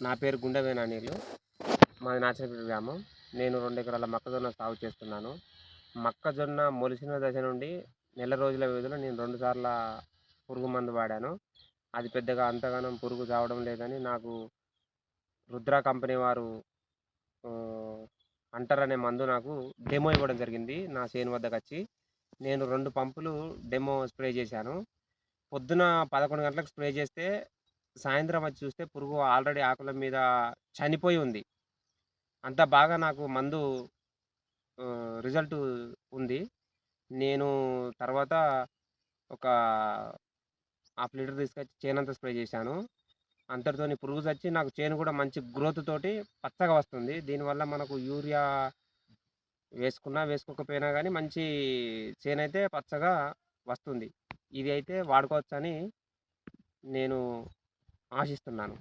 నా పేరు గుండెవేనా నీళ్ళు. మాది నాచనపేట గ్రామం. నేను రెండు ఎకరాల మొక్కజొన్న సాగు చేస్తున్నాను. మొక్కజొన్న మొలిసిన దశ నుండి నెల రోజుల వ్యవధిలో నేను రెండు సార్ల పురుగు మందు వాడాను. అది పెద్దగా అంతగానం పురుగు చావడం లేదని నాకు రుద్ర కంపెనీ వారు ఆ, అంటర్ అనే మందు నాకు డెమో ఇవ్వడం జరిగింది నా చేను వద్దకు వచ్చి. నేను రెండు పంపులు డెమో స్ప్రే చేశాను. పొద్దున పదకొండు గంటలకు స్ప్రే చేస్తే సాయంత్రం వచ్చి చూస్తే పురుగు ఆల్రెడీ ఆకుల మీద చనిపోయి ఉంది. అంత బాగా నాకు మందు రిజల్ట్ ఉంది. నేను తర్వాత ఒక హాఫ్ లీటర్ తీసుకొచ్చి చేను అంతా స్ప్రే చేశాను. అంతటితోని పురుగు చచ్చి నాకు చేను కూడా మంచి గ్రోత్ తోటి పచ్చగా వస్తుంది. దీనివల్ల మనకు యూరియా వేసుకున్నా వేసుకోకపోయినా కానీ మంచి చేను అయితే పచ్చగా వస్తుంది. ఇది అయితే వాడుకోవచ్చని నేను ఆశిస్తున్నాను.